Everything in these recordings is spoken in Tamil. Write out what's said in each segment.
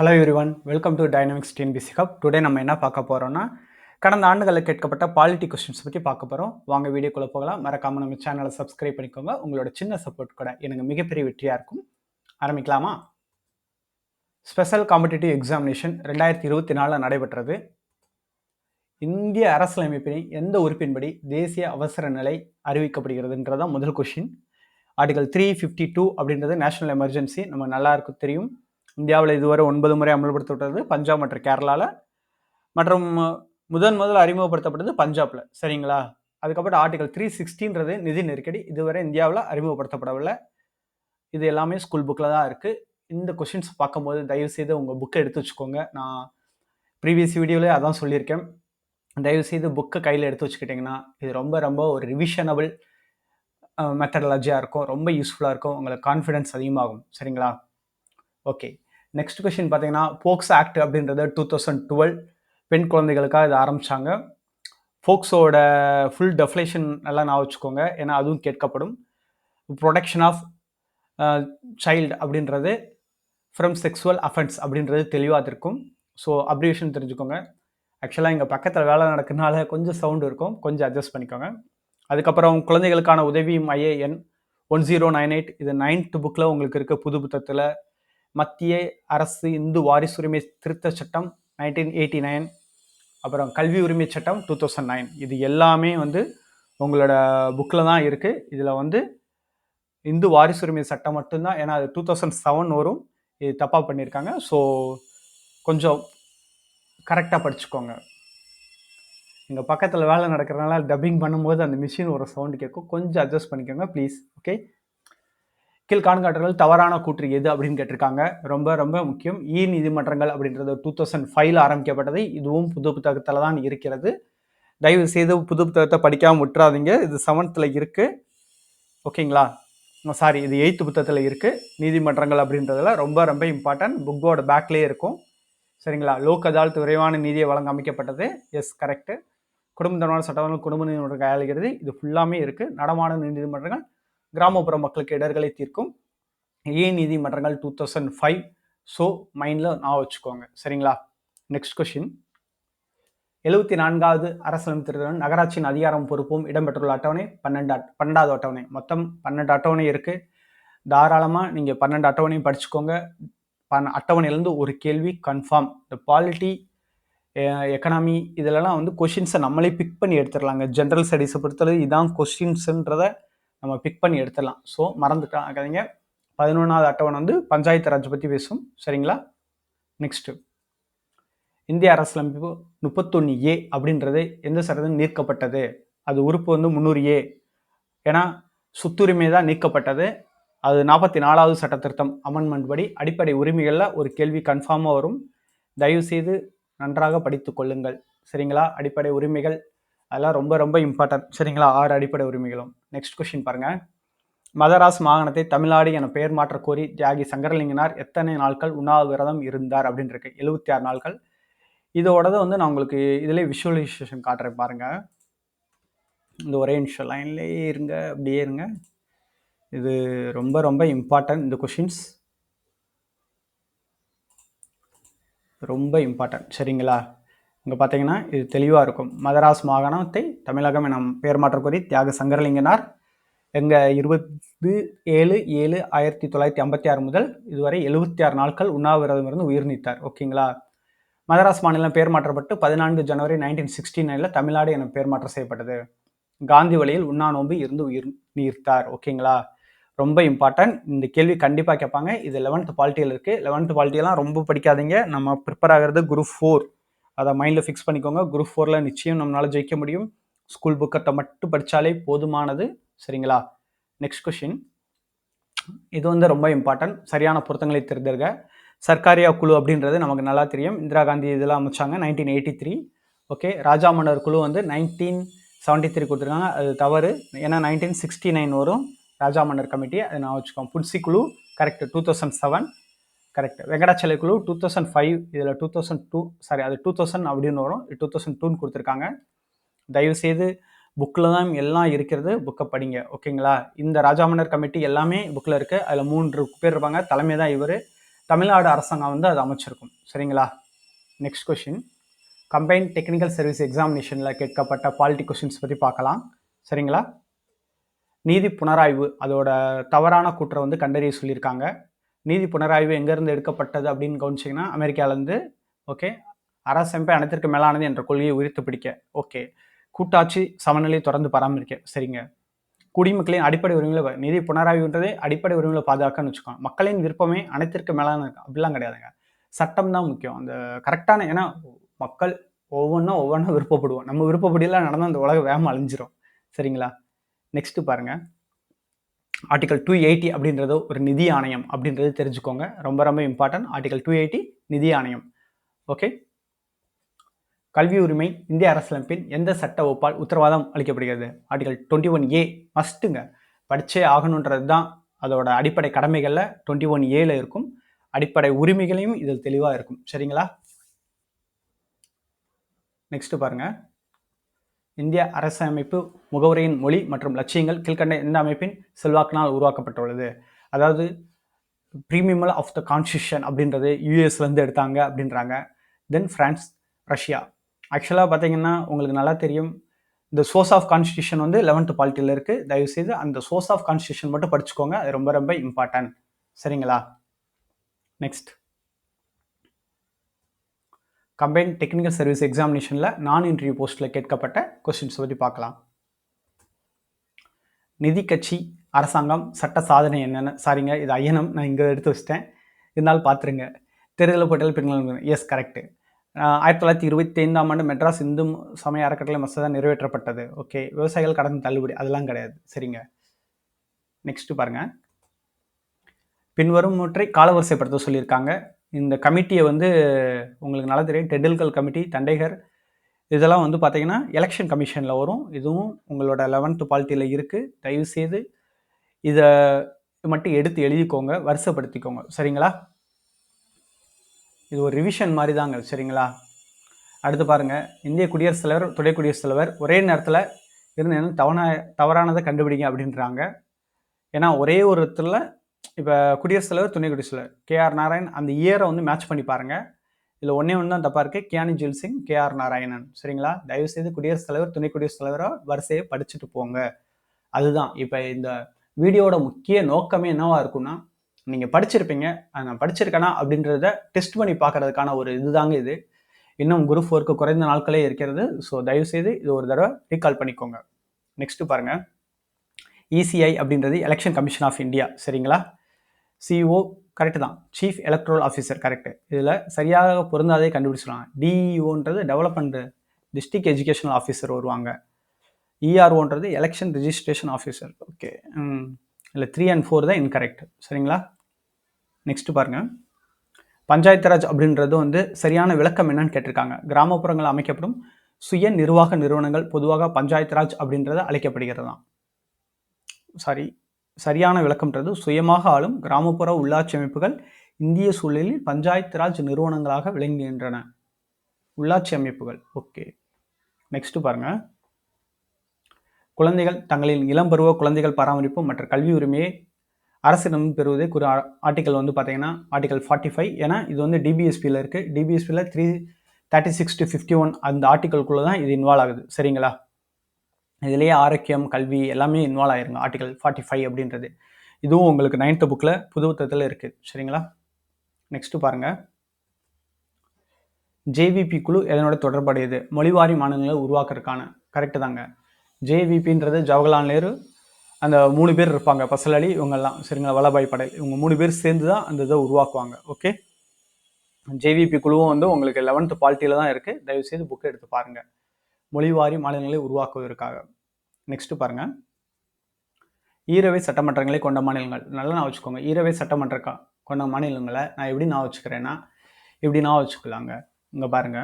Hello everyone welcome to dynamics TNPSC hub today நம்ம என்ன பார்க்க போகிறோம்னா கடந்த ஆண்டுகளில் கேட்கப்பட்ட பாலிட்டி கொஸ்டின்ஸ் பற்றி பார்க்க போகிறோம் வாங்க வீடியோக்குள்ளே போகலாம். மறக்காமல் நம்ம சேனலை சப்ஸ்கிரைப் பண்ணிக்கோங்க. உங்களோட சின்ன சப்போர்ட் கூட எனக்கு மிகப்பெரிய வெற்றியாக இருக்கும். ஆரம்பிக்கலாமா? ஸ்பெஷல் காம்படிட்டிவ் எக்ஸாமினேஷன் ரெண்டாயிரத்தி இருபத்தி நாலில் நடைபெற்றது. இந்திய அரசியலமைப்பினை எந்த உறுப்பின்படி தேசிய அவசர நிலை அறிவிக்கப்படுகிறதுன்றதான் முதல் question article three fifty two அப்படின்றது நேஷனல் எமர்ஜென்சி நம்ம நல்லா இருக்கும் தெரியும். இந்தியாவில் இதுவரை ஒன்பது முறை அமல்படுத்தப்பட்டது பஞ்சாப் மற்றும் கேரளாவில் மற்றும் முதன் முதல் அறிமுகப்படுத்தப்பட்டது பஞ்சாப்ல. சரிங்களா? அதுக்கப்புறம் ஆர்டிகல் த்ரீ சிக்ஸ்டின்றது நிதி நெருக்கடி. இதுவரை இந்தியாவில் அறிமுகப்படுத்தப்படவில்லை. இது எல்லாமே ஸ்கூல் புக்கில் தான் இருக்குது இந்த கொஷின்ஸ் பார்க்கும்போது தயவுசெய்து உங்கள் புக்கை எடுத்து வச்சுக்கோங்க. நான் ப்ரீவியஸ் வீடியோவிலே அதான் சொல்லியிருக்கேன். தயவுசெய்து புக்கை கையில் எடுத்து வச்சுக்கிட்டிங்கன்னா இது ரொம்ப ரொம்ப ஒரு ரிவிஷனபிள் மெத்தடாலஜியாக இருக்கும். ரொம்ப யூஸ்ஃபுல்லாக இருக்கும். உங்களுக்கு கான்ஃபிடென்ஸ் அதிகமாகும். சரிங்களா? ஓகே நெக்ஸ்ட் கொஷின் பார்த்தீங்கன்னா போக்ஸ் ஆக்ட் அப்படின்றது டூ தௌசண்ட் டுவெல் பெண் குழந்தைகளுக்காக இது ஆரம்பித்தாங்க ஃபோக்ஸோட ஃபுல் டெஃபினேஷன் நல்லா நான் வச்சுக்கோங்க. ஏன்னா அதுவும் கேட்கப்படும். ப்ரொடெக்ஷன் ஆஃப் சைல்டு அப்படின்றது ஃப்ரம் செக்ஸுவல் அஃபென்ஸ் அப்படின்றது தெளிவாக இருக்கும். ஸோ அப்ரிவேஷன் தெரிஞ்சுக்கோங்க. ஆக்சுவலாக இங்கே பக்கத்தில் வேலை நடக்கிறனால கொஞ்சம் சவுண்டு இருக்கும். கொஞ்சம் அட்ஜஸ்ட் பண்ணிக்கோங்க. அதுக்கப்புறம் குழந்தைகளுக்கான உதவி மைய எண் ஒன் ஜீரோ நைன் எயிட் இது நைன்த் புக்கில் உங்களுக்கு இருக்க புது புத்தகத்தில் மத்திய அரசு இந்து வாரிசு உரிமை திருத்த சட்டம் நைன்டீன் எயிட்டி நைன் அப்புறம் கல்வி உரிமை சட்டம் டூ தௌசண்ட் நைன் இது எல்லாமே வந்து உங்களோட புக்கில் தான் இருக்குது இதில் வந்து இந்து வாரிசு உரிமை சட்டம் மட்டும்தான். ஏன்னா அது டூ தௌசண்ட் செவன் வரும். இது தப்பாக பண்ணியிருக்காங்க. ஸோ கொஞ்சம் கரெக்டாக படிச்சுக்கோங்க. இங்கே பக்கத்தில் வேலை நடக்கிறனால டப்பிங் பண்ணும்போது அந்த மிஷின் ஒரு சவுண்டு கேட்கும். கொஞ்சம் அட்ஜஸ்ட் பண்ணிக்கோங்க ப்ளீஸ் ஓகே கீழ்காண்காட்டர்கள் தவறான கூற்று எது அப்படின்னு கேட்டிருக்காங்க. ரொம்ப ரொம்ப முக்கியம். இ நீதிமன்றங்கள் அப்படின்றது டூ தௌசண்ட் ஃபைவ்ல ஆரம்பிக்கப்பட்டது இதுவும் புது புத்தகத்தில் தான் இருக்கிறது. தயவு செய்து புது புத்தகத்தை படிக்காமல் விட்டுறாதீங்க. இது செவன்த்தில் இருக்குது ஓகேங்களா? சாரி இது எயித்து புத்தகத்தில் இருக்குது நீதிமன்றங்கள் அப்படின்றதுல ரொம்ப ரொம்ப இம்பார்ட்டன்ட் புக்கோட பேக்லேயே இருக்கும். சரிங்களா? லோக் அதாலத் விரைவான நீதியை வழங்க அமைக்கப்பட்டது. எஸ் கரெக்டு குடும்ப தனமான சட்டங்கள் குடும்ப நீதிமன்றம் கையாளுகிறது. இது ஃபுல்லாமே இருக்குது நடமான நீதிமன்றங்கள் கிராமப்புற மக்களுக்கு இடர்களை தீர்க்கும். ஏ நீதிமன்றங்கள் டூ தௌசண்ட் ஃபைவ் ஸோ மைண்டில் நான் வச்சுக்கோங்க. சரிங்களா? நெக்ஸ்ட் கொஷின் எழுபத்தி நான்காவது அரசியலமைப்பு திருத்தம். நகராட்சியின் அதிகாரம் பொறுப்பும் இடம்பெற்றுள்ள அட்டவணை பன்னெண்டு அட் பன்னெண்டாவது அட்டவணை. மொத்தம் பன்னெண்டு அட்டவணை இருக்குது தாராளமாக நீங்கள் பன்னெண்டு அட்டவணையும் படிச்சுக்கோங்க. பன் அட்டவணையிலேருந்து ஒரு கேள்வி கன்ஃபார்ம் இந்த பாலிட்டி எக்கனாமி இதிலலாம் வந்து கொஷின்ஸை நம்மளே பிக் பண்ணி எடுத்துடலாங்க. ஜென்ரல் ஸ்டடீஸை பொறுத்தளவு இதான் கொஷின்ஸுன்றதை நம்ம பிக் பண்ணி எடுத்துடலாம். ஸோ மறந்துட்டாங்க பதினொன்றாவது அட்டவணை வந்து பஞ்சாயத்து ராஜ் பற்றி பேசும். சரிங்களா? நெக்ஸ்ட்டு இந்திய அரசியலமைப்பு முப்பத்தொன்று ஏ அப்படின்றது எந்த சட்டத்தில் நீக்கப்பட்டது? அது உறுப்பு வந்து முந்நூறு ஏ. ஏன்னா சொத்துரிமை தான் நீக்கப்பட்டது. அது நாற்பத்தி நாலாவது சட்ட திருத்தம் அமெண்ட்மெண்ட் படி அடிப்படை உரிமைகளில் ஒரு கேள்வி கன்ஃபார்மாக வரும். தயவுசெய்து நன்றாக படித்து கொள்ளுங்கள். சரிங்களா? அடிப்படை உரிமைகள் அதெல்லாம் ரொம்ப ரொம்ப இம்பார்ட்டன்ட் சரிங்களா? ஆறு அடிப்படை உரிமைகளும். நெக்ஸ்ட் கொஸ்டின் பாருங்கள் மதராஸ் மாகாணத்தை தமிழ்நாடு என பெயர் மாற்ற கோரி தியாகி சங்கரலிங்கனார் எத்தனை நாட்கள் உண்ணாவிரதம் இருந்தார் அப்படின்னு இருக்கு எழுபத்தி ஆறு நாட்கள். இதோடது வந்து நான் உங்களுக்கு இதிலே விஷுவலைசேஷன் காட்டுறேன் பாருங்கள் இந்த ஒரே நிமிஷம் லைன்லேயே இருங்க. அப்படியே இருங்க. இது ரொம்ப ரொம்ப இம்பார்ட்டன்ட் இந்த கொஷின்ஸ் ரொம்ப இம்பார்ட்டன்ட் சரிங்களா? இங்கே பார்த்தீங்கன்னா இது தெளிவாக இருக்கும். மதராஸ் மாகாணத்தை தமிழகம் என பெயர் மாற்றக்கோரி கோரி தியாக சங்கரலிங்கனார் எங்கள் இருபது ஏழு ஏழு ஆயிரத்தி தொள்ளாயிரத்தி ஐம்பத்தி ஆறு முதல் இதுவரை எழுபத்தி ஆறு நாட்கள் உண்ணாவிரதம் இருந்து உயிர் நீத்தார். ஓகேங்களா? மதராஸ் மாநிலம் பெயர் மாற்றப்பட்டு பதினான்கு ஜனவரி நைன்டீன் சிக்ஸ்டி நைனில் தமிழ்நாடு என பெயர் மாற்றம் செய்யப்பட்டது. காந்தி வழியில் உண்ணா நோம்பு இருந்து உயிர் நீர்த்தார் ஓகேங்களா? ரொம்ப இம்பார்ட்டன்ட் இந்த கேள்வி கண்டிப்பாக கேட்பாங்க. இது லெவன்த் பாலிட்டியில் இருக்குது லெவன்த் பாலிட்டியெல்லாம் ரொம்ப படிக்காதீங்க. நம்ம ப்ரிப்பேர் ஆகிறது குரூப் ஃபோர் அதை மைண்டில் ஃபிக்ஸ் பண்ணிக்கோங்க. குரூப் ஃபோரில் நிச்சயம் நம்மளால் ஜெயிக்க முடியும். ஸ்கூல் புக்கத்தை மட்டும் படித்தாலே போதுமானது. சரிங்களா? நெக்ஸ்ட் கொஷின் இது வந்து ரொம்ப இம்பார்ட்டன்ட் சரியான பொருத்தங்களை தெரிஞ்சிருக்க சர்க்காரியா குழு அப்படின்றது நமக்கு நல்லா தெரியும். இந்திரா காந்தி இதெல்லாம் அமைச்சாங்க nineteen eighty three okay Rajamannar குழு வந்து நைன்டீன் செவன்ட்டி த்ரீ கொடுத்துருக்காங்க. அது தவறு. ஏன்னா நைன்டீன் சிக்ஸ்டி நைன் வரும். ராஜா மன்னர் கமிட்டி. அதை நான் வச்சுக்கோம் புட்சி குழு correct two thousand seven correct வெங்கடாச்சலை குழு டூ தௌசண்ட் ஃபைவ் இதில் டூ தௌசண்ட் டூ சாரி அது டூ தௌசண்ட் அப்படின்னு வரும். டூ தௌசண்ட் டூன்னு கொடுத்துருக்காங்க. தயவுசெய்து புக்கில் தான் எல்லாம் இருக்கிறது புக்கை படிங்க. ஓகேங்களா இந்த ராஜாமன்னர் கமிட்டி எல்லாமே புக்கில் இருக்குது அதில் மூன்று பேர் இருப்பாங்க. தலைமை தான் இவர். தமிழ்நாடு அரசாங்கம் வந்து அது அமைச்சிருக்கும். சரிங்களா? Next question combine technical service எக்ஸாமினேஷனில் கேட்கப்பட்ட பாலிட்டி கொஷின்ஸ் பற்றி பார்க்கலாம். சரிங்களா? நீதி புனராய்வு அதோட தவறான கூற்றை வந்து கண்டறிய சொல்லியிருக்காங்க. நீதி புனராய்வு எங்கேருந்து எடுக்கப்பட்டது அப்படின்னு கவனிச்சிங்கன்னா அமெரிக்காவிலேருந்து ஓகே அரசமைப்பை அனைத்திற்கு மேலானது என்ற கொள்கையை உரித்து பிடிக்க ஓகே கூட்டாட்சி சமநிலை தொடர்ந்து பராமரிக்க சரிங்க. குடிமக்களின் அடிப்படை உரிமைகளை நிதி புனராய்வுன்றதே அடிப்படை உரிமைகளை பாதுகாக்கன்னு வச்சுக்கோங்க. மக்களின் விருப்பமே அனைத்திற்கு மேலான அப்படிலாம் கிடையாதுங்க. சட்டம் தான் முக்கியம். அந்த கரெக்டான ஏன்னா மக்கள் ஒவ்வொன்றும் ஒவ்வொன்றும் விருப்பப்படுவோம். நம்ம விருப்பப்படியெல்லாம் நடந்தால் அந்த உலகம் வேகம் அழிஞ்சிரும். சரிங்களா? நெக்ஸ்ட்டு பாருங்கள் ஆர்டிகல் டூ எயிட்டி அப்படின்றது ஒரு நிதி ஆணையம் அப்படின்றது தெரிஞ்சுக்கோங்க. ரொம்ப ரொம்ப இம்பார்ட்டன்ட் ஆர்டிகல் டூ எயிட்டி நிதி ஆணையம். ஓகே கல்வி உரிமை இந்திய அரசியலமைப்பின் எந்த சட்ட ஒப்பால் உத்தரவாதம் அளிக்கப்படுகிறது? ஆர்டிகல் டுவெண்ட்டி ஒன் ஏ மஸ்ட்டுங்க படித்தே ஆகணுன்றது தான் அதோட அடிப்படை கடமைகளில் டுவெண்ட்டி ஒன் ஏல இருக்கும். அடிப்படை உரிமைகளையும் இதில் தெளிவாக இருக்கும். சரிங்களா? நெக்ஸ்ட்டு பாருங்கள் இந்திய அரசமைப்பு முகவரியின் மொழி மற்றும் லட்சியங்கள் கீழ்கண்ட எந்த அமைப்பின் செல்வாக்கினால் உருவாக்கப்பட்டுள்ளது. அதாவது ப்ரீமியமல் ஆஃப் த கான்ஸ்டியூஷன் அப்படின்றது யூஎஸ்லேருந்து எடுத்தாங்க அப்படின்றாங்க. தென் ஃப்ரான்ஸ் ரஷ்யா ஆக்சுவலாக பார்த்தீங்கன்னா உங்களுக்கு நல்லா தெரியும். இந்த சோர்ஸ் ஆஃப் கான்ஸ்டியூஷன் வந்து லெவன்த்து பாலிட்டியில் இருக்குது தயவுசெய்து அந்த சோர்ஸ் ஆஃப் கான்ஸ்டியூஷன் மட்டும் படிச்சுக்கோங்க. அது ரொம்ப ரொம்ப இம்பார்ட்டன்ட் சரிங்களா? நெக்ஸ்ட் கம்பைன் டெக்னிக்கல் சர்வீஸ் எக்ஸாமினேஷனில் நான் இன்டர்வியூ போஸ்ட்டில் கேட்கப்பட்ட கொஸ்டின்ஸ் பற்றி பார்க்கலாம். நிதி கட்சி அரசாங்கம் சட்ட சாதனை என்னென்ன? சாரிங்க இது ஐயனம். நான் இங்கே எடுத்து வச்சிட்டேன். இருந்தாலும் பார்த்துருங்க. தேர்தல் போட்டியில் பெண்கள் எஸ் கரெக்டு ஆயிரத்தி தொள்ளாயிரத்தி இருபத்தி ஐந்தாம் ஆண்டு மெட்ராஸ் இந்து சமய அறக்கட்டளை மசோதா நிறைவேற்றப்பட்டது. ஓகே விவசாயிகள் கடன் தள்ளுபடி. அதெல்லாம் கிடையாது. சரிங்க. நெக்ஸ்ட்டு பாருங்கள் பின்வரும் ஒற்றை காலவரிசைப்படுத்த சொல்லியிருக்காங்க. இந்த கமிட்டியை வந்து உங்களுக்கு நல்லா தெரியும். டெண்டில்கல் கமிட்டி தண்டைகர் இதெல்லாம் வந்து பார்த்திங்கன்னா எலெக்ஷன் கமிஷனில் வரும். இதுவும் உங்களோட லெவன்த்து பாலிட்டியில் இருக்குது தயவுசெய்து இதை மட்டும் எடுத்து எழுதிக்கோங்க வருஷப்படுத்திக்கோங்க சரிங்களா? இது ஒரு ரிவிஷன் மாதிரி தாங்க சரிங்களா? அடுத்து பாருங்கள் இந்திய குடியரசுத் தலைவர் துணை குடியரசுத் தலைவர் ஒரே நேரத்தில் இருந்து என்ன தவணா தவறானதை கண்டுபிடிங்க அப்படின்றாங்க. ஏன்னா ஒரே ஒரு இப்போ குடியரசுத் தலைவர் துணை குடியரசுத் தலைவர் கேஆர் நாராயண் அந்த இயரை வந்து மேட்ச் பண்ணி பாருங்கள் இதில் ஒன்றே ஒன்று தான் தப்பாக இருக்குது கியானி ஜில் சிங் கேஆர் நாராயணன். சரிங்களா? தயவுசெய்து குடியரசுத் தலைவர் துணை குடியரசுத் தலைவராக வரிசையை படிச்சுட்டு போங்க. அதுதான். இப்போ இந்த வீடியோட முக்கிய நோக்கமே என்னவாக இருக்கும்னா நீங்கள் படிச்சிருப்பீங்க. நான் படிச்சிருக்கேனா அப்படின்றத டெஸ்ட் பண்ணி பார்க்கறதுக்கான ஒரு இதுதாங்க இது. இன்னும் குரூப் ஃபோருக்கு குறைந்த நாட்களே இருக்கிறது. ஸோ தயவுசெய்து இது ஒரு தடவை ரீகால் பண்ணிக்கோங்க. நெக்ஸ்ட்டு பாருங்கள் இசிஐ அப்படின்றது எலெக்ஷன் கமிஷன் ஆஃப் இந்தியா சரிங்களா? சிஓ கரெக்டு தான். சீஃப் எலக்ட்ரல் ஆஃபீஸர் கரெக்டு இதில் சரியாக பொருந்தாதே கண்டுபிடிச்சிடலாம் டிஇஓன்றது டெவலப்மெண்ட் டிஸ்ட்ரிக்ட் எஜுகேஷனல் ஆஃபீஸர் வருவாங்க. இஆர்ஓன்றது எலெக்ஷன் ரிஜிஸ்ட்ரேஷன் ஆஃபீஸர் ஓகே இல்லை த்ரீ அண்ட் ஃபோர் தான் இன்கரெக்ட் சரிங்களா? நெக்ஸ்ட்டு பாருங்கள் பஞ்சாயத்து ராஜ் அப்படின்றது வந்து சரியான விளக்கம் என்னன்னு கேட்டிருக்காங்க. கிராமப்புறங்கள் அமைக்கப்படும் சுய நிர்வாக நிறுவனங்கள் பொதுவாக பஞ்சாயத்து ராஜ் அப்படின்றது அழைக்கப்படுகிறது தான். சாரி சரியான விளக்கம்ன்றது சுயமாக ஆளும் கிராமப்புற உள்ளாட்சி அமைப்புகள் இந்திய சூழலில் பஞ்சாயத்து ராஜ் நிறுவனங்களாக விளங்குகின்றன. உள்ளாட்சி அமைப்புகள். ஓகே. நெக்ஸ்ட்டு பாருங்க. குழந்தைகள் தங்களின் இளம் பருவ குழந்தைகள் பராமரிப்பு மற்றும் கல்வி உரிமையை அரசிடம் பெறுவதே குறி ஆர்டிக்கல் வந்து பார்த்தீங்கன்னா ஆர்டிக்கல் ஃபார்ட்டி ஃபைவ் ஏன்னா இது வந்து டிபிஎஸ்பியில் இருக்குது டிபிஎஸ்பியில் three thirty six to fifty one அந்த ஆர்டிக்கல்குள்ளே தான் இது இன்வால்வ் ஆகுது. சரிங்களா? இதுலேயே ஆரோக்கியம் கல்வி எல்லாமே இன்வால்வ் ஆயிருங்க. ஆர்டிகல் ஃபார்ட்டி ஃபைவ் அப்படின்றது. இதுவும் உங்களுக்கு நைன்த்து புக்கில் புது புத்தகத்தில் இருக்குது சரிங்களா? நெக்ஸ்ட்டு பாருங்கள் ஜேவிபி குழு எதனோட தொடர்புடையது மொழிவாரி மாநிலங்களை உருவாக்குறதுக்கான. கரெக்டு தாங்க. ஜேவிபின்றது ஜவஹர்லால் நேரு அந்த மூணு பேர் இருப்பாங்க. பசல் அலி இவங்கெல்லாம். சரிங்களா? வல்லபாய் படேல். இவங்க மூணு பேர் சேர்ந்து தான் அந்த இதை உருவாக்குவாங்க. ஓகே ஜேவிபி குழுவும் வந்து உங்களுக்கு லெவன்த்து பாலிட்டியில் தான் இருக்குது தயவுசெய்து புக்கை எடுத்து பாருங்கள் மொழிவாரி மாநிலங்களை உருவாக்குவதற்காக. நெக்ஸ்ட் பாருங்க. ஈரவை சட்டமன்றங்களை கொண்ட மாநிலங்கள். நல்லா நான் வச்சுக்கோங்க. ஈரவை சட்டமன்ற கொண்ட மாநிலங்களை நான் எப்படி நான் வச்சுக்கிறேன்னா இப்படி நான் வச்சுக்கலாங்க. இங்கே பாருங்க.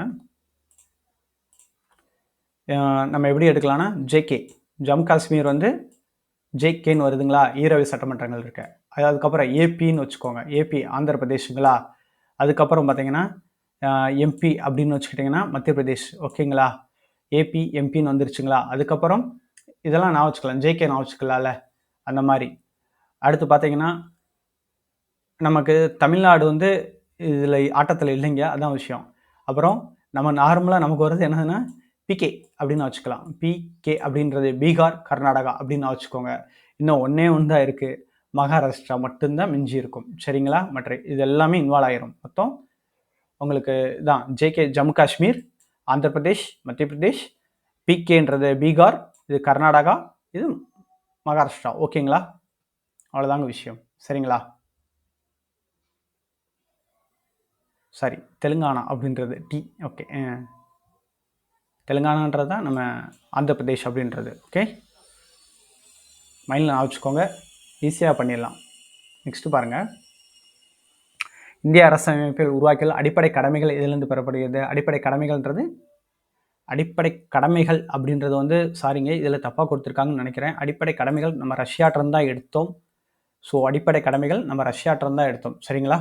நம்ம எப்படி எடுக்கலாம்னா ஜேகே ஜம்மு காஷ்மீர் வந்து ஜேகேன்னு வருதுங்களா? ஈரவை சட்டமன்றங்கள் இருக்கு. அதுக்கப்புறம் ஏபின்னு வச்சுக்கோங்க. ஏபி ஆந்திர பிரதேஷுங்களா? அதுக்கப்புறம் பார்த்தீங்கன்னா எம்பி அப்படின்னு வச்சுக்கிட்டிங்கன்னா மத்திய பிரதேஷ். ஓகேங்களா? ஏபி எம்பின்னு வந்துருச்சுங்களா? அதுக்கப்புறம் இதெல்லாம் நான் வச்சுக்கலாம். ஜேகே நான் வச்சுக்கலாம்ல. அந்த மாதிரி. அடுத்து பார்த்தீங்கன்னா நமக்கு தமிழ்நாடு வந்து இதில் ஆட்டத்தில் இல்லைங்க. அதான் விஷயம். அப்புறம் நம்ம நார்மலாக நமக்கு வர்றது என்னதுன்னா பிகே அப்படின்னு வச்சுக்கலாம். பிகே அப்படின்றது பீகார் கர்நாடகா அப்படின்னு வச்சுக்கோங்க. இன்னும் ஒன்றே ஒன்று தான் இருக்குது மகாராஷ்டிரா மட்டும்தான் மிஞ்சி இருக்கும். சரிங்களா? மற்ற இது எல்லாமே இன்வால்வ் ஆயிரும். மொத்தம் உங்களுக்கு தான் ஜேகே ஜம்மு காஷ்மீர் ஆந்திர பிரதேஷ் மத்திய பிரதேஷ் பிகேன்றது பீகார் இது கர்நாடகா இது மகாராஷ்டிரா. ஓகேங்களா அவ்வளோதாங்க விஷயம். சரிங்களா? சாரி தெலுங்கானா அப்படின்றது டி ஓகே தெலுங்கானான்றது தான் நம்ம ஆந்திர பிரதேஷ் அப்படின்றது. ஓகே மைண்டில் வச்சுக்கோங்க. ஈஸியாக பண்ணிடலாம். நெக்ஸ்ட்டு பாருங்கள் இந்திய அரசமைப்பில் உருவாக்கிய அடிப்படை கடமைகள் இதிலிருந்து பெறப்படுகிறது? அடிப்படை கடமைகள்ன்றது அடிப்படை கடமைகள் அப்படின்றது வந்து சாரிங்க இதில் தப்பாக கொடுத்துருக்காங்கன்னு நினைக்கிறேன். அடிப்படை கடமைகள் நம்ம ரஷ்யாட்டிருந்து தான் எடுத்தோம். ஸோ அடிப்படை கடமைகள் நம்ம ரஷ்யாட்டிருந்து தான் எடுத்தோம். சரிங்களா?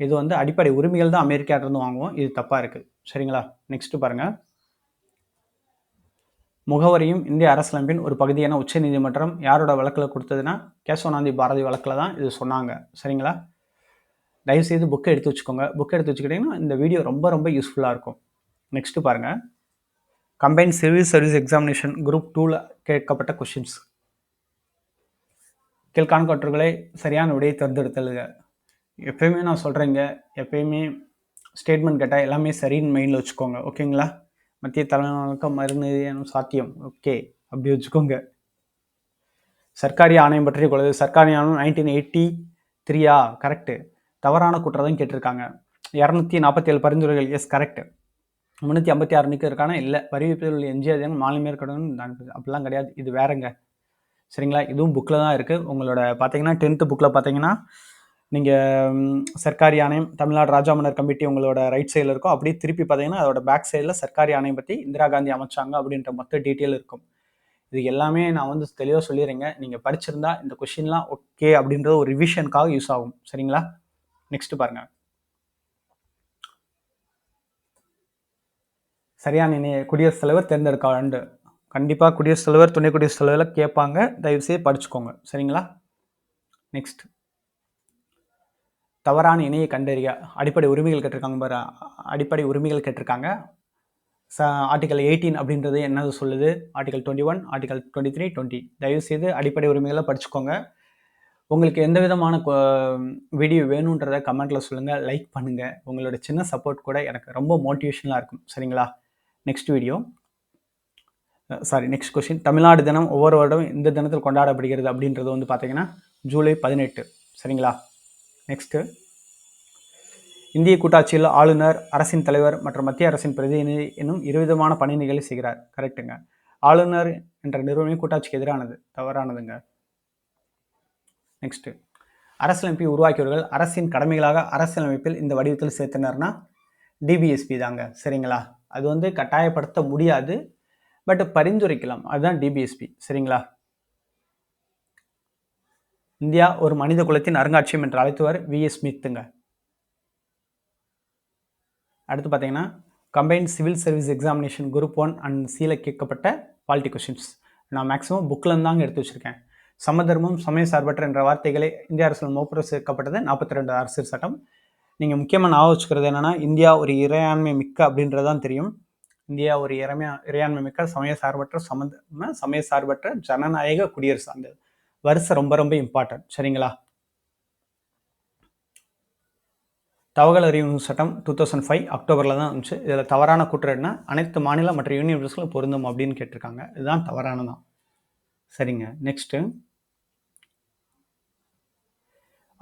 இது வந்து அடிப்படை உரிமைகள் தான் அமெரிக்காட்டிருந்து வாங்குவோம். இது தப்பாக இருக்குது சரிங்களா? நெக்ஸ்ட்டு பாருங்கள் முகவரியும் இந்திய அரசியலமைப்பின் ஒரு பகுதியான உச்சநீதிமன்றம் யாரோட வழக்கில் கொடுத்ததுன்னா கேசவநாந்தி பாரதி வழக்கில் தான் இது சொன்னாங்க. சரிங்களா? தயவுசெய்து புக்கை எடுத்து வச்சுக்கோங்க. புக்கை எடுத்து வச்சுக்கிட்டிங்கன்னா இந்த வீடியோ ரொம்ப ரொம்ப யூஸ்ஃபுல்லாக இருக்கும். நெக்ஸ்ட்டு பாருங்கள் combine civil service examination group டூவில் கேட்கப்பட்ட கொஷின்ஸ் கீழ்காண்கொற்றர்களை சரியான விடையை தேர்ந்தெடுத்தலுங்க எப்பயுமே நான் சொல்கிறேங்க எப்பயுமே ஸ்டேட்மெண்ட் கேட்டால் எல்லாமே சரின்னு மைண்டில் வச்சுக்கோங்க. ஓகேங்களா மத்திய தலைநகரம் மருந்து சாத்தியம்? ஓகே அப்படி வச்சுக்கோங்க. சர்க்காரி ஆணையம் பற்றி கொள்வது சர்க்காரி ஆணையம் நைன்டீன் எயிட்டி த்ரீயா கரெக்டு தவறான குற்றதான் கேட்டிருக்காங்க. இரநூத்தி நாற்பத்தி ஏழு பரிந்துரைகள் எஸ் கரெக்ட் முந்நூற்றி ஐம்பத்தி ஆறு நிற்கிறதுக்கான இல்லை. வரிவிப்பில் எம்ஜிஆர் ஜெயன் மாநில அப்படிலாம் கிடையாது. இது வேறங்க. சரிங்களா? இதுவும் புக்கில் தான் இருக்குது உங்களோட பார்த்தீங்கன்னா டென்த்து புக்கில் பார்த்தீங்கன்னா நீங்கள் சர்க்காரி ஆணையம் தமிழ்நாடு ராஜாமன்னர் கமிட்டி உங்களோட ரைட் சைடில் இருக்கும். அப்படியே திருப்பி பார்த்தீங்கன்னா அதோட பேக் சைடில் சர்க்காரி ஆணையம் பற்றி இந்திரா காந்தி அமைச்சாங்க அப்படின்ற மொத்த டீட்டெயில் இருக்கும். இது எல்லாமே நான் வந்து தெளிவாக சொல்லிடுறேங்க. நீங்கள் படிச்சிருந்தா இந்த கொஷின்லாம் ஓகே அப்படின்றது ஒரு ரிவிஷனுக்காக யூஸ் ஆகும். சரிங்களா? நெக்ஸ்ட் பாருங்க. சரியான இணைய குடியரசுத் தலைவர் தேர்ந்தெடுக்க ஆண்டு கண்டிப்பாக குடியரசுத் தலைவர் துணை குடியரசுத் தலைவரில் கேட்பாங்க. தயவுசெய்து படிச்சுக்கோங்க. சரிங்களா? நெக்ஸ்ட் தவறான இணையை கண்டறிய அடிப்படை உரிமைகள் கேட்டிருக்காங்க பாரு. அடிப்படை உரிமைகள் கேட்டிருக்காங்க. ச ஆர்டிகல் எயிட்டீன் அப்படின்றது என்னது சொல்லுது? Article twenty one article twenty three twenty தயவுசெய்து அடிப்படை உரிமைகளை படிச்சுக்கோங்க. உங்களுக்கு எந்த விதமான வீடியோ வேணுன்றதை கமெண்ட்டில் சொல்லுங்கள் லைக் பண்ணுங்கள் உங்களோட சின்ன சப்போர்ட் கூட எனக்கு ரொம்ப மோட்டிவேஷனாக இருக்கும். சரிங்களா? Next video sorry next question Tamil Nadu தினம் ஒவ்வொரு வருடம் இந்த தினத்தில் கொண்டாடப்படுகிறது அப்படின்றது வந்து பார்த்தீங்கன்னா ஜூலை பதினெட்டு. சரிங்களா? நெக்ஸ்ட்டு இந்திய கூட்டாட்சியில் ஆளுநர் அரசின் தலைவர் மற்றும் மத்திய அரசின் பிரதிநிதி என்னும் இருவிதமான பணிகளை செய்கிறார். கரெக்டுங்க ஆளுநர் என்ற நிறுவனம் கூட்டாட்சிக்கு எதிரானது. தவறானதுங்க. நெக்ஸ்ட்டு அரசியலமைப்பை உருவாக்கியவர்கள் அரசின் கடமைகளாக அரசியலமைப்பில் இந்த வடிவத்தில் சேர்த்தனர்னா டிபிஎஸ்பி தாங்க. சரிங்களா? அது வந்து கட்டாயப்படுத்த முடியாது. பட் பரிந்துரைக்கலாம். அதுதான் டிபிஎஸ்பி சரிங்களா? இந்தியா ஒரு மனித குலத்தின் அருங்காட்சியம் என்று அழைத்துவர் வி எஸ் ஸ்மித்துங்க அடுத்து பார்த்தீங்கன்னா combined civil service examination group one and சீல கேட்கப்பட்ட பாலிட்டி கொஷின்ஸ் நான் மேக்ஸிமம் புக்கில் தாங்க எடுத்து வச்சுருக்கேன். சமதர்மம் சமய சார்பற்ற என்ற வார்த்தைகளை இந்திய அரசியல் மோப்புற சேர்க்கப்பட்டது நாற்பத்தி ரெண்டு அரசியல் சட்டம். நீங்கள் முக்கியமாக நான் வச்சுக்கிறது என்னென்னா இந்தியா ஒரு இறையாண்மை மிக்க அப்படின்றது தான் தெரியும். இந்தியா ஒரு இறைமையா இறையாண்மை மிக்க சமய சார்பற்ற சமதர்ம சமய சார்பற்ற ஜனநாயக குடியரசு. அந்த வருஷம் ரொம்ப ரொம்ப இம்பார்ட்டன்ட் சரிங்களா? தகவல் அறிவு சட்டம் டூ தௌசண்ட் ஃபைவ் அக்டோபரில் தான் இருந்துச்சு. இதில் தவறான குற்றம் அனைத்து மாநில மற்ற யூனிவர்ஸ்களும் பொருந்தும் அப்படின்னு கேட்டிருக்காங்க. இதுதான் தவறானதான். சரிங்க நெக்ஸ்ட்டு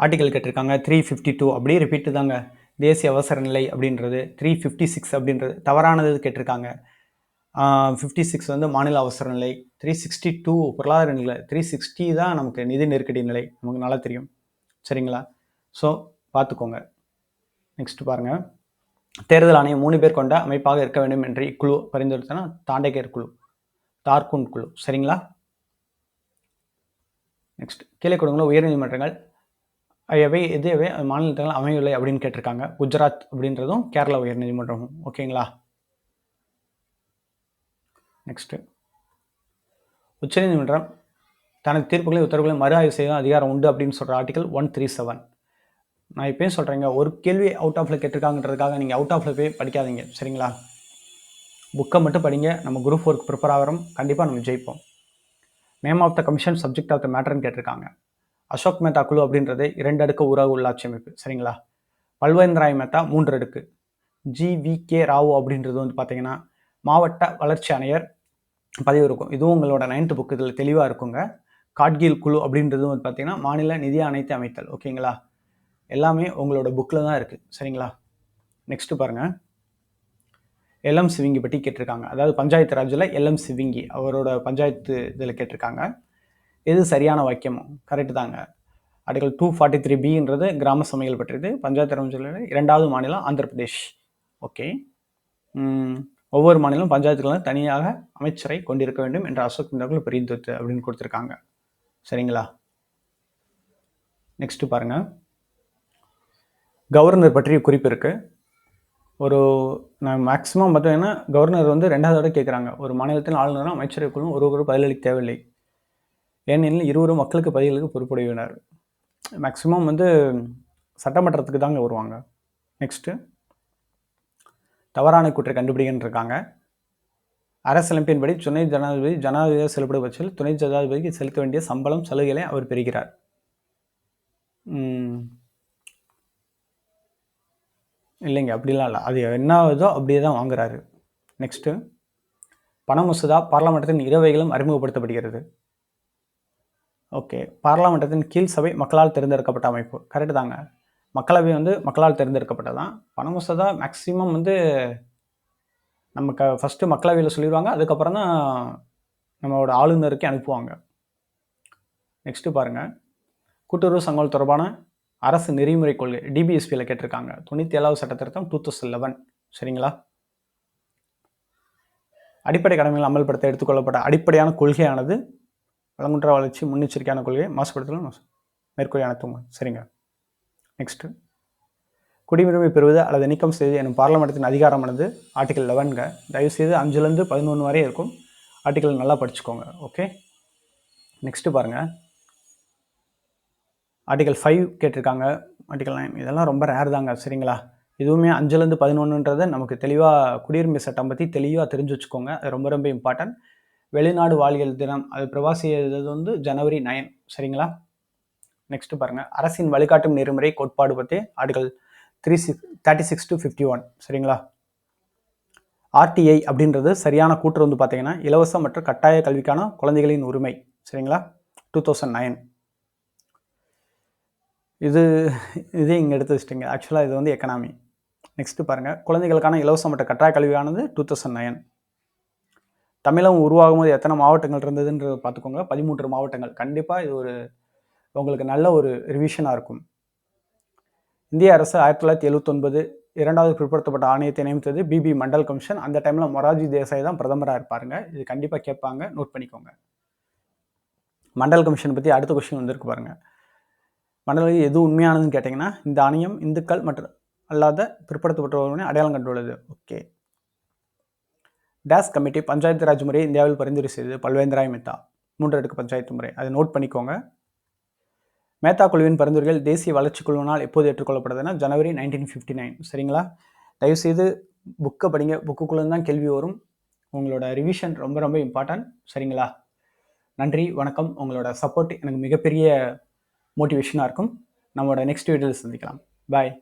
ஆர்டிக்கல் கேட்டிருக்காங்க த்ரீ ஃபிஃப்டி டூ அப்படியே ரிப்பீட்டு தாங்க. தேசிய அவசர நிலை அப்படின்றது த்ரீ ஃபிஃப்டி சிக்ஸ் அப்படின்றது தவறானது கேட்டிருக்காங்க. ஃபிஃப்டி சிக்ஸ் வந்து மாநில அவசர நிலை த்ரீ சிக்ஸ்டி டூ பொருளாதார நிலை த்ரீ சிக்ஸ்டி தான் நமக்கு நிதி நெருக்கடி நிலை நமக்கு நல்லா தெரியும். சரிங்களா? ஸோ பார்த்துக்கோங்க. நெக்ஸ்ட் பாருங்கள் தேர்தல் ஆணையம் மூணு பேர் கொண்ட அமைப்பாக இருக்க வேண்டும் என்று இக்குழு பரிந்துரைத்தனா தாண்டேகர் குழு தார்குன் குழு. சரிங்களா? நெக்ஸ்ட் கீழே கொடுங்கள உயர்நீதிமன்றங்கள் எவை எது எவை மாநிலத்தில் அமையவில்லை அப்படின்னு கேட்டிருக்காங்க. குஜராத் அப்படின்றதும் கேரளா உயர்நீதிமன்றமும் ஓகேங்களா? நெக்ஸ்ட்டு உச்சநீதிமன்றம் தனது தீர்ப்புகளை உத்தரவுகளை மறு ஆய்வு செய்ய அதிகாரம் உண்டு அப்படின்னு சொல்கிற ஆர்டிகல் ஒன் த்ரீ செவன் நான் இப்பயும் சொல்கிறேங்க ஒரு கேள்வி அவுட் ஆஃபில் கேட்டிருக்காங்கன்றதுக்காக நீங்கள் அவுட் ஆஃபில் போய் படிக்காதீங்க சரிங்களா? புக்கை மட்டும் படிங்க நம்ம குரூப் ஒர்க் ப்ரிப்பர் ஆகிறோம் கண்டிப்பாக நம்ம ஜெயிப்போம். Name of the commission subject of the மேட்டர்னு கேட்டிருக்காங்க. அசோக் மேத்தா குழு அப்படின்றது இரண்டு அடுக்கு உறவு உள்ளாட்சி அமைப்பு. சரிங்களா? பல்வேந்திராய் மேத்தா மூன்று அடுக்கு. ஜி வி கே ராவ் அப்படின்றது வந்து பார்த்தீங்கன்னா மாவட்ட வளர்ச்சி ஆணையர் பதிவு இருக்கும். இதுவும் உங்களோட நைன்த்து புக்கு இதில் தெளிவாக இருக்குங்க. காட்கீல் குழு அப்படின்றது வந்து பார்த்தீங்கன்னா மாநில நிதி அனைத்து அமைத்தல். ஓகேங்களா? எல்லாமே உங்களோட புக்கில் தான் இருக்குது சரிங்களா? நெக்ஸ்ட்டு பாருங்கள் எல்எம் சிவிங்கி பற்றி கேட்டிருக்காங்க. அதாவது பஞ்சாயத்து ராஜில் எல்எம் சிவிங்கி அவரோட பஞ்சாயத்து இதில் கேட்டிருக்காங்க. எது சரியான வாக்கியமோ கரெக்டு தாங்க. ஆர்டிகல் டூ ஃபார்ட்டி த்ரீ பின்றது கிராம சமையல் பற்றியது. பஞ்சாயத்து ராஜில் இரண்டாவது மாநிலம் ஆந்திர பிரதேஷ் ஓகே ஒவ்வொரு மாநிலம் பஞ்சாயத்துகளும் தனியாக அமைச்சரை கொண்டிருக்க வேண்டும் என்ற அசோக் பிந்தர்கள் பரிந்துரைத்து அப்படின்னு கொடுத்துருக்காங்க. சரிங்களா? நெக்ஸ்ட்டு பாருங்கள் கவர்னர் பற்றிய குறிப்பு இருக்குது ஒரு நான் மேக்ஸிமம் பார்த்தீங்கன்னா கவர்னர் வந்து ரெண்டாவது தடவை கேட்குறாங்க ஒரு மாநிலத்தின் ஆளுநரும் அமைச்சருக்குள்ளும் ஒருவரும் பதிலளிக்க தேவையில்லை. ஏனெனில் இருவரும் மக்களுக்கு பதிலுக்கு பொறுப்புடையினர் மேக்சிமம் வந்து சட்டமன்றத்துக்கு தாங்க வருவாங்க. நெக்ஸ்ட்டு தவறான குற்றை கண்டுபிடிக்கன்னு இருக்காங்க அரசமைப்பின்படி துணை ஜனாதிபதி ஜனாதிபதியாக செலுத்தப்படும் பட்சத்தில் துணை ஜனாதிபதிக்கு செலுத்த வேண்டிய சம்பளம் சலுகைகளை அவர் பெறுகிறார். இல்லைங்க அப்படிலாம் இல்லை. அது என்ன ஆகுதோ அப்படியே தான் வாங்குறாரு. நெக்ஸ்ட்டு பண மசோதா பார்லமெண்டத்தின் இரவைகளும் அறிமுகப்படுத்தப்படுகிறது. ஓகே பார்லமெண்டத்தின் கீழ் சபை மக்களால் தேர்ந்தெடுக்கப்பட்ட அமைப்பு. கரெக்டு தாங்க. மக்களவை வந்து மக்களால் தேர்ந்தெடுக்கப்பட்டதான். பண மசோதா மேக்ஸிமம் வந்து நமக்கு ஃபஸ்ட்டு மக்களவையில் சொல்லிடுவாங்க அதுக்கப்புறம் தான் நம்மளோட ஆளுநருக்கு அனுப்புவாங்க. நெக்ஸ்ட்டு பாருங்கள் கூட்டுறவு சங்கம் தொடர்பான அரசு நெறிமுறை கொள்கை டிபிஎஸ்பியில் கேட்டிருக்காங்க. தொண்ணூற்றி ஏழாவது சட்டத்திருத்தம் டூ தௌசண்ட் லெவன் சரிங்களா? அடிப்படை கடமைகள் அமல்படுத்த எடுத்துக்கொள்ளப்பட்ட அடிப்படையான கொள்கையானது வளங்குன்ற வளர்ச்சி முன்னெச்சரிக்கையான கொள்கை மாசுபடுத்தலும் மேற்கொள்ளையான தூங்க சரிங்க. நெக்ஸ்ட்டு குடியுரிமை பெறுவது அல்லது நீக்கம் செய்வது எனும் பார்லமெண்டத்தின் அதிகாரமானது ஆர்டிகல் லெவன்க தயவுசெய்து அஞ்சுலேருந்து பதினொன்று வரை இருக்கும் ஆர்டிக்கல் நல்லா படிச்சுக்கோங்க. ஓகே நெக்ஸ்ட்டு பாருங்கள் ஆர்டிகல் ஃபைவ் கேட்டிருக்காங்க. ஆர்டிகல் நைன் இதெல்லாம் ரொம்ப ரேர் தாங்க. சரிங்களா? இதுவுமே அஞ்சுலேருந்து பதினொன்றுன்றதை நமக்கு தெளிவாக குடியுரிமை சட்டம் பற்றி தெளிவாக தெரிஞ்சு வச்சுக்கோங்க. அது ரொம்ப ரொம்ப இம்பார்ட்டன்ட் வெளிநாடு வாழ்கள் தினம். அது பிரவாசி எழுதுறது வந்து ஜனவரி நைன். சரிங்களா? நெக்ஸ்ட்டு பாருங்கள் அரசின் வழிகாட்டும் நெறிமுறை கோட்பாடு பற்றி article three six thirty six to fifty one சரிங்களா ஆர்டிஐ அப்படின்றது சரியான கூற்று வந்து பார்த்தீங்கன்னா இலவச மற்றும் கட்டாய கல்விக்கான குழந்தைகளின் உரிமை. சரிங்களா? டூ தௌசண்ட் நைன் இது இதே இங்கே எடுத்து வச்சிட்டிங்க. ஆக்சுவலாக இது வந்து எக்கனாமி நெக்ஸ்ட்டு பாருங்கள் குழந்தைகளுக்கான இலவச மற்றும் கட்டாய கல்வியானது டூ தௌசண்ட் நைன் தமிழகம் உருவாகும் போது எத்தனை மாவட்டங்கள் இருந்ததுன்றது பார்த்துக்கோங்க. பதிமூன்று மாவட்டங்கள். கண்டிப்பாக இது ஒரு உங்களுக்கு நல்ல ஒரு ரிவிஷனாக இருக்கும். இந்திய அரசு ஆயிரத்தி தொள்ளாயிரத்தி எழுபத்தொன்பது இரண்டாவது பிற்படுத்தப்பட்ட ஆணையத்தை நியமித்தது பிபி மண்டல் கமிஷன். அந்த டைமில் மொராஜி தேசாய் தான் பிரதமராக இருப்பாருங்க. இது கண்டிப்பாக கேட்பாங்க. நோட் பண்ணிக்கோங்க. மண்டல் கமிஷன் பற்றி அடுத்த கொஸ்டின் வந்திருக்கு பாருங்கள் மண்டல் எது உண்மையானதுன்னு கேட்டிங்கன்னா இந்த ஆணையம் இந்துக்கள் மற்றும் அல்லாத பிற்படுத்தப்பட்டவர்களை அடையாளம் கண்டுள்ளது. ஓகே டேஸ் கமிட்டி பஞ்சாயத்து ராஜ் முறை இந்தியாவில் பரிந்துரை செய்தது பல்வேந்திராய் மேத்தா மூன்று அடுக்கு பஞ்சாயத்து முறை. அதை நோட் பண்ணிக்கோங்க. மேத்தா குழுவின் பரிந்துரைகள் தேசிய வளர்ச்சி குழுவினால் எப்போது ஏற்றுக்கொள்ளப்படுதுன்னா ஜனவரி நைன்டீன் ஃபிஃப்டி நைன் சரிங்களா? தயவுசெய்து புக்கை படிங்க. புக்குக்குள்ளே தான் கேள்வி வரும். உங்களோட ரிவிஷன் ரொம்ப ரொம்ப இம்பார்ட்டன்ட் சரிங்களா? நன்றி வணக்கம். உங்களோட சப்போர்ட் எனக்கு மிகப்பெரிய மோட்டிவேஷனாக இருக்கும். நம்மளோட நெக்ஸ்ட் வீடியோவில் சந்திக்கலாம். பாய்